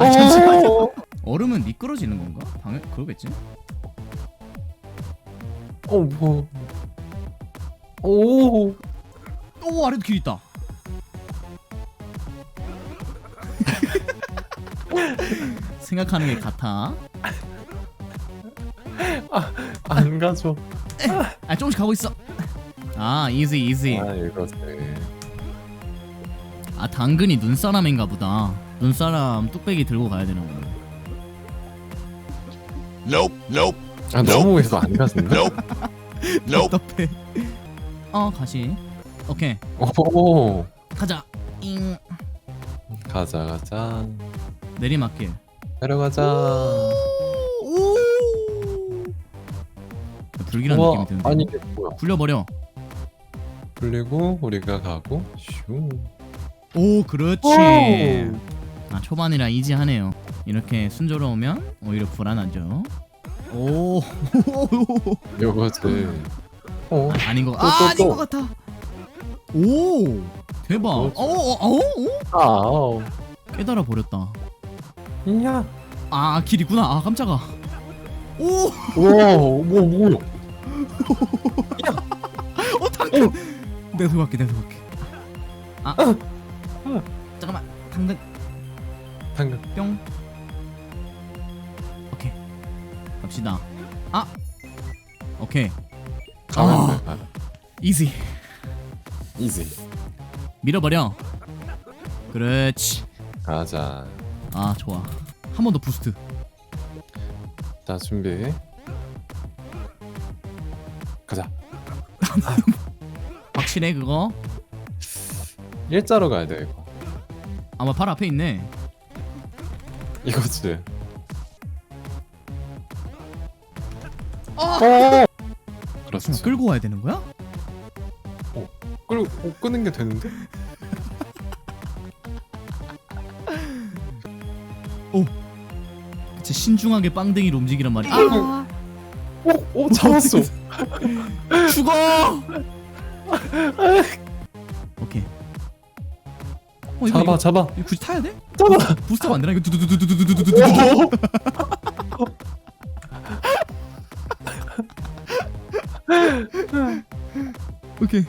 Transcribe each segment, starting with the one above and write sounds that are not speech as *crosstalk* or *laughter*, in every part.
아 잠시만 *laughs* 얼음은 미끄러지는 건가? 당연 그러겠지 어, 뭐. 오. 오 아래도 길 있다 *laughs* 생각하는 게 같아 안 가죠. 아 조금씩 가고 있어 아 이지 이지 아, 이거지. 아 당근이 눈사람인가 보다 눈사람 뚝배기 들고 가야 되나 보네 Nope, nope, 아, 너무 해서 안 가진다. nope, nope. 답답해 어 가시 오케이 오. 가자 잉 가자, 가자. 내리막길 내려가자. 오 불길한 우와, 느낌이 드는데 아니, 이게 뭐야? 굴려버려 굴리고, 우리가 가고, 슝. 오 그렇지 오. 아 초반이라 이지하네요. 이렇게 순조로우면 오히려 불안하죠. 오. *laughs* 요거지. 어. 아 닌 거 또, 아, 또, 아닌 또. 것 같아. 오. 대박. 어어어 아우. 깨달아 버렸다. 이야. 아 길 있구나. 아 깜짝아. 오. 우와, 뭐, 뭐야? 어 당근. 내가 들고 갈게 내가 들고 갈게. 아. 잠깐만. 당근 방금. 뿅 오케이 갑시다 아 오케이 가면 아. 돼. 가. 이지 이지. 밀어버려 그렇지 가자. 아 좋아 한 번 더 부스트 자, 준비. 가자. *laughs* 확실해 그거 일자로 가야 돼, 이거. 아마 바로 앞에 있네 이거지. 어! 어. 그렇지. 끌고 와야 되는 거야? 끌 어, 끄는 게 되는데? *laughs* 그치 신중하게 빵댕이로 움직이란 말이야 아 오, 오 잡았어. *laughs* 죽어 *laughs* 어, 이거, 잡아, 이거, 잡아. 이거 굳이 타야 돼? 잡아. 부스터가 안 되나 이거 두두두두두두두두두두 오케이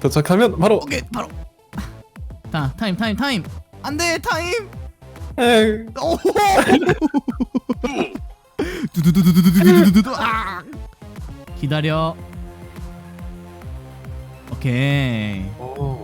도착하면 바로 오케이 바로 자 타임 타임 타임 안돼 타임 에이, 오 두두두두두두두두두두 아 기다려 오케이 오.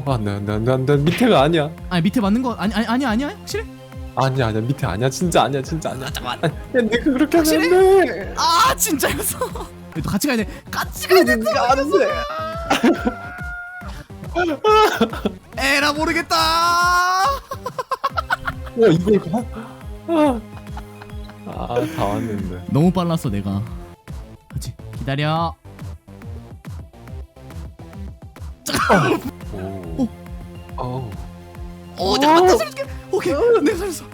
돼, 안 돼, 안 돼. 밑에가 아니야. 아니 밑에 맞는 거 아니 아니 아니 아니야 확실해? 아니야, 아니야. 밑에 아니야. 진짜 아니야, 진짜 아니야. 잠깐만 야, 내가 그렇게 하면 확실해? 안 돼. 아 진짜였어 *laughs* 또 같이 가야 돼 같이 가야 돼 진짜 안 돼. 에라 모르겠다 와, 이걸 가? 아, 아, 다 왔는데. 너무 빨랐어 내가 같이 기다려 오. 오. 오 잠깐만. 나 살려줄게. 오케이. 내가 살렸어.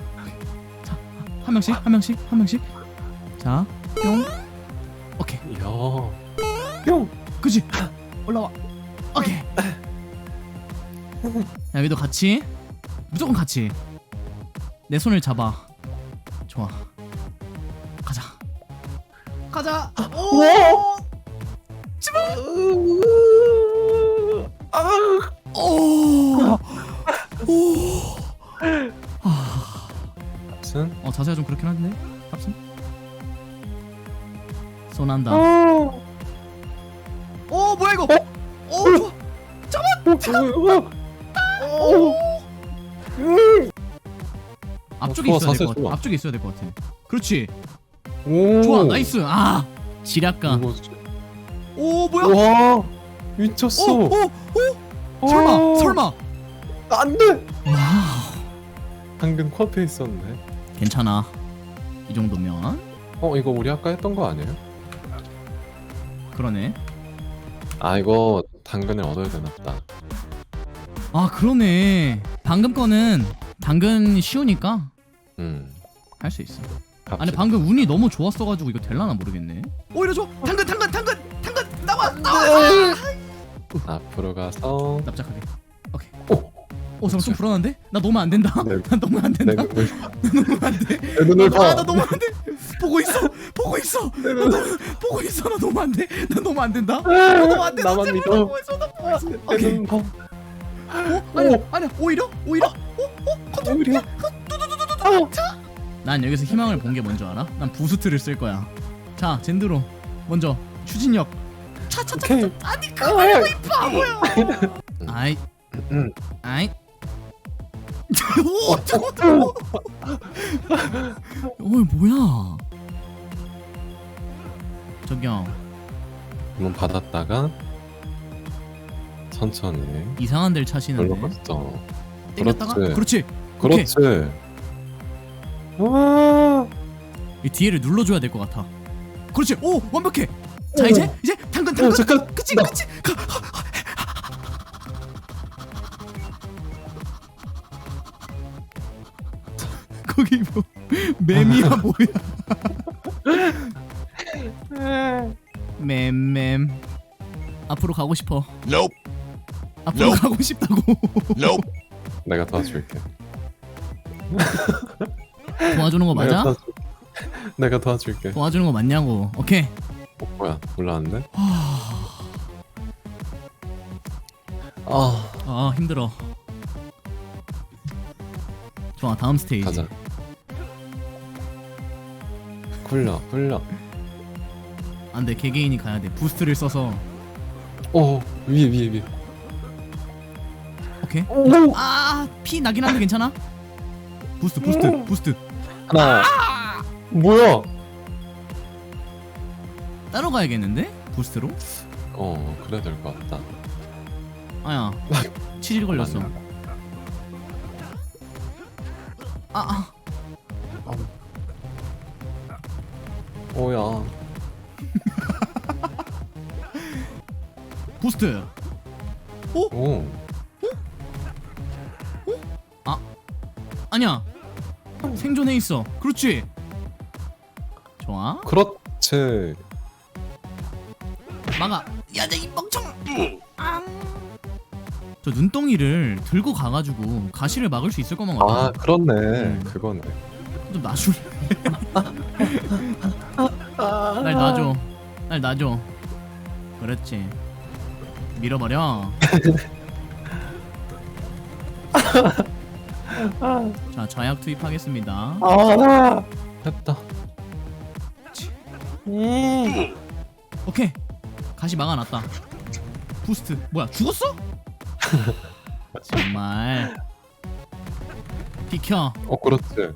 자한 명씩 한 명씩 한 명씩. 자 뿅. 오케이. 이야. 뿅. 그지? 올라와. 오케이. 야 여기도 같이? 무조건 같이. 내 손을 잡아. 좋아 무슨? 어 자세가 좀 그렇긴 한데 탑승 쏘난다 오. 오 뭐야 이거 오 좋아 오. 앞쪽에 좋아, 있어야 될 자세 것 같아. 앞쪽에 있어야 될 것 같아 그렇지 오. 좋아 나이스 아 지략가. 오 뭐야 와. 미쳤어. 오오오 설마 설마 안 돼. 와우 당근 코앞에 있었네. 괜찮아. 이 정도면 어 이거 우리 아까 했던 거 아니에요? 그러네. 아 이거 당근을 얻어야 되나 보다. 아 그러네. 방금 거는 당근 쉬우니까 음. 할 수 있어. 갑시다. 아니 방금 운이 너무 좋았어가지고 이거 될라나 모르겠네. 오히려 줘. 당근 당근 당근 당근 나와 나와. 앞으로 가서 납작하게. 오케이. 오! 오 잠깐 좀 불안한데? 나 너무 안 된다. 네. 나 너무 안내 된다. *laughs* 눈을 봐. 너무 안 돼. 내 눈을 봐. 아 나 너무 안 돼. 보고 있어. 보고 있어. 나 너무, 보고 있어. 나 너무 안 돼. 나 너무 안 된다. 나 너무 안 돼. 나 나만 제발 믿어. 보고 있어. 나 보고 있어. 내 오케이. 눈 봐. 어? 아니야 아니야 오히려 오히려 오히려. 난 여기서 희망을 본 게 뭔지 알아? 난 부스트를 쓸 거야 자 젠드로 먼저 추진력 차차차 오케이. 아니 그거야 이 바보야 아이 음. 아이 오 저거 어 뭐야 저기요 한번 받았다가 천천히 이상한 데를 차시는데 올라갔어. 때렸다가 그렇지. 그렇지 오케이. 그렇지. 와. 이 뒤에를 눌러줘야 될 것 같아 그렇지 오 완벽해 자 오. 이제 이제 당근 당근 어 잠깐. 그치 나- 그치 가. 거기 뭐 맴이야 뭐야 맴맴 앞으로 가고 싶어 Nope. 앞으로 Nope. 가고 싶다고 Nope. 내가 도와줄게. *laughs* 도와주는 거 맞아? 내가, 도와줄... 내가 도와줄게. 도와주는 거 맞냐고 오케이 어, 뭐야? 올라왔네. 하... 아아 힘들어 좋아 다음 스테이지 가자. 굴려 굴려. 안돼 개개인이 가야 돼 부스트를 써서 오 위에 위에 위에. 오케이 오 아피 나긴 한데 괜찮아? 부스트 부스트 부스트 하나. 뭐야? 따로 가야겠는데? 부스트로? 어 그래야 될 것 같다. 아야 *laughs* 치질 걸렸어 아, 아 오야. *laughs* 부스트 오. 아니야 생존해 있어 그렇지 좋아 그렇지. 막아 야이 멍청 아. 저 눈덩이를 들고 가가지고 가시를 막을 수 있을 것만 같아 아 그렇네. 음. 그거네. 좀 놔줄래 *laughs* 날 놔줘. 날 놔줘. 그렇지. 밀어버려. *laughs* 자 좌약 투입하겠습니다. 아. 됐다. 오케이. 가시 막아놨다. 부스트. 뭐야 죽었어? *laughs* 정말. 비켜. 어 그렇지.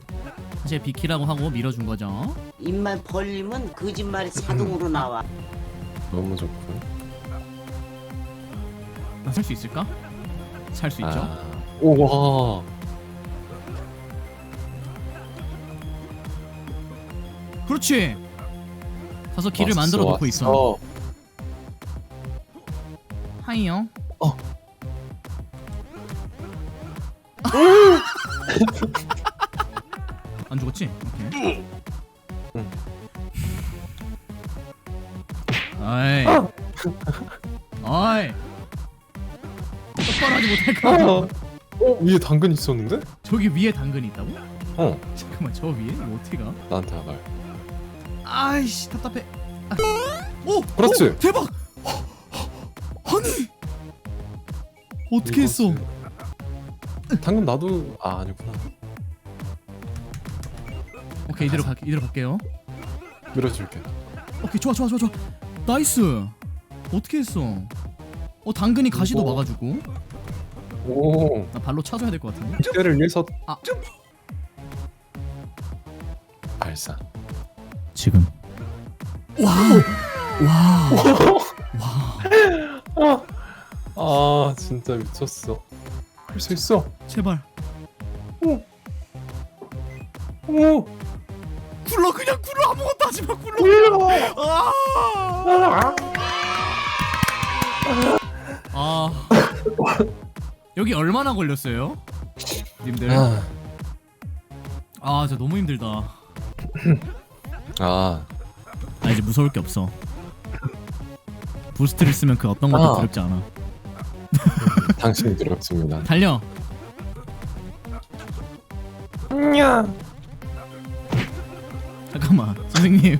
사실 비키라고 하고 밀어준 거죠 입만 벌리면 거짓말이 자동으로 나와. 너무 좋고. 살수 있을까? 살 수 있죠 아. 우와. 그렇지 가서 길을 왔어, 만들어 놓고 있어 왔어. 하이요 어. 안 죽었지? 오케이 어이 어이 똑바로 하지 못할까? 어. 어 위에 당근 있었는데? 저기 위에 당근이 있다고? 어 잠깐만 저 위에? 이거 어떻게 가? 나한테 와봐. 아이씨 답답해 아. 오! 그렇지. 오, 대박! 허, 허, 아니 어떻게 했어? 이거지. 당근 나도 아 아니구나. 오케이 이대로 갈게 이대로 갈게요 밀어줄게. 오케이 좋아 좋아 좋아 좋아 나이스 어떻게 했어 어 당근이 가시도 이거- 막아주고 오. 나 발로 차줘야 될 것 같은데 때를 위해서 아. 발사. 지금 와와와 아 진짜 미쳤어. 할 수 있어. 제발 오. 굴러 그냥 굴러 아무것도 하지 마 굴러. 아. 아. 여기 얼마나 걸렸어요? 님들. 아. 아, 저 너무 힘들다. 아. 나 이제 무서울 게 없어. 부스트를 쓰면 그 어떤 것도 아. 두렵지 않아. 당신이 두렵습니다. 달려. 잠깐만, *laughs* 선생님.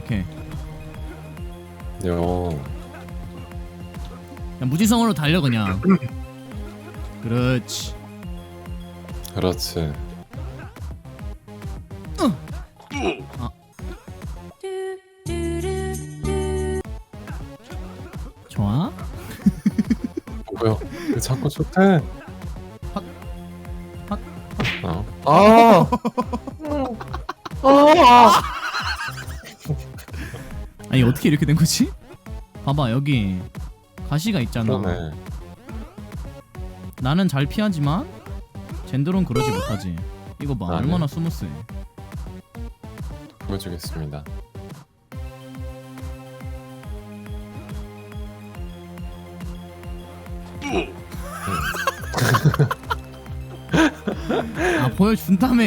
오케이. 요. 그냥 무지성으로 달려 그냥. 그렇지. 그렇지. 좋아. 뭐야? 왜 자꾸 좋대? 아. 아. 아니 어떻게 이렇게 된 거지? 봐봐 여기 가시가 있잖아. 그러네. 나는 잘 피하지만 젠드론 그러지 못하지. 이거 봐 아, 네. 얼마나 스무스해. 보여주겠습니다. *laughs* 아 보여준다며.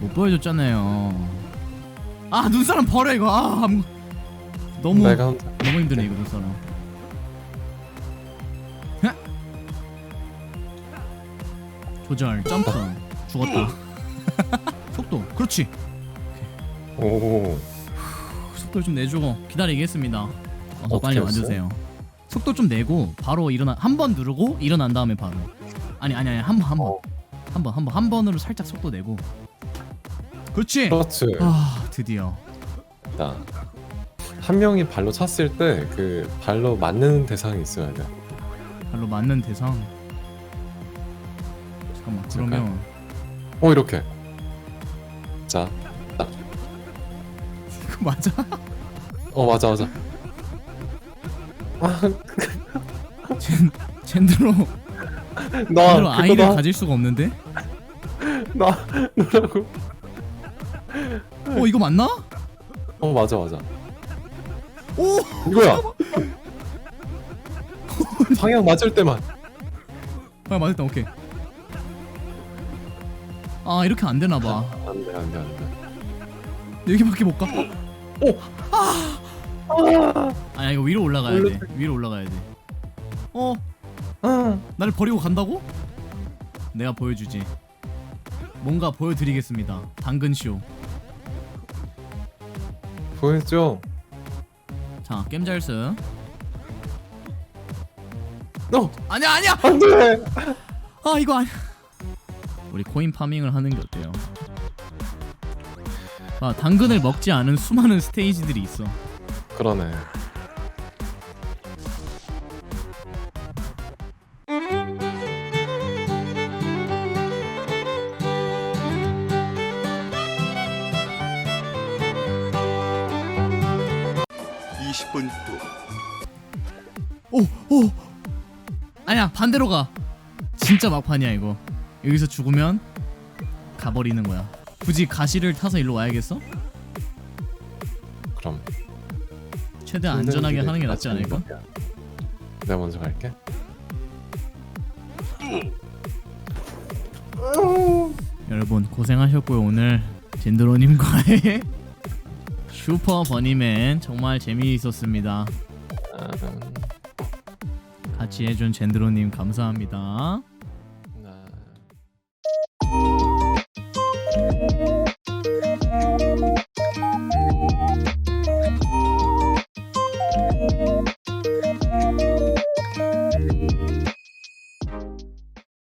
못 보여줬잖아요. 아 눈사람 버려 이거. 아 아무- 너무 내가 혼자. 너무 힘드네 이거 눈사람. 하! 조절 점프 죽었다. *laughs* 속도 그렇지. 오. 속도 좀 내주고 기다리겠습니다. 어서 어떻게 빨리? 와주세요. 속도 좀 내고 바로 일어나 한 번 누르고 일어난 다음에 바로 아니 아니 아니 한번한 번 어. 한 번 한 번 한 번으로 살짝 속도 내고 그렇지. 그렇지. 아 드디어 나. 한 명이 발로 찼을 때 그 발로 맞는 대상이 있어야 돼. 발로 맞는 대상. 잠깐만 그러면 어 이렇게. 자. 이거 맞아? 어 맞아 맞아. 아, 젠 젠드로 나 젠드로 아이를 그거다. 가질 수가 없는데? *laughs* 나 누라고. 어 이거 맞나? 어 맞아 맞아. 오 이거야. *laughs* 방향 맞을 때만. 아 맞았다 오케이. 아 이렇게 안 되나 봐. 안돼 안돼 안돼. 여기밖에 못 가. 오. 아. 아 이거 위로 올라가야 돼. 위로 올라가야 돼. 어 아. 나를 버리고 간다고? 내가 보여주지. 뭔가 보여드리겠습니다. 당근 쇼. 보여줘. 자 게임 잘스. 너 아니야 아니야. 안돼. 아 이거 아니야. 우리 코인 파밍을 하는 게 어때요? 아 당근을 먹지 않은 수많은 스테이지들이 있어. 그러네. 오 오. 아니야 반대로 가. 진짜 막판이야 이거. 여기서 죽으면 가버리는 거야. 굳이 가시를 타서 일로 와야겠어? 그럼. 최대한 안전하게 하는 게 낫지 않을까? 내가 먼저 갈게. 여러분 고생하셨고요 오늘 젠드로님과의 슈퍼 버니맨 정말 재미있었습니다. 아, 같이 해준 젠드로님 감사합니다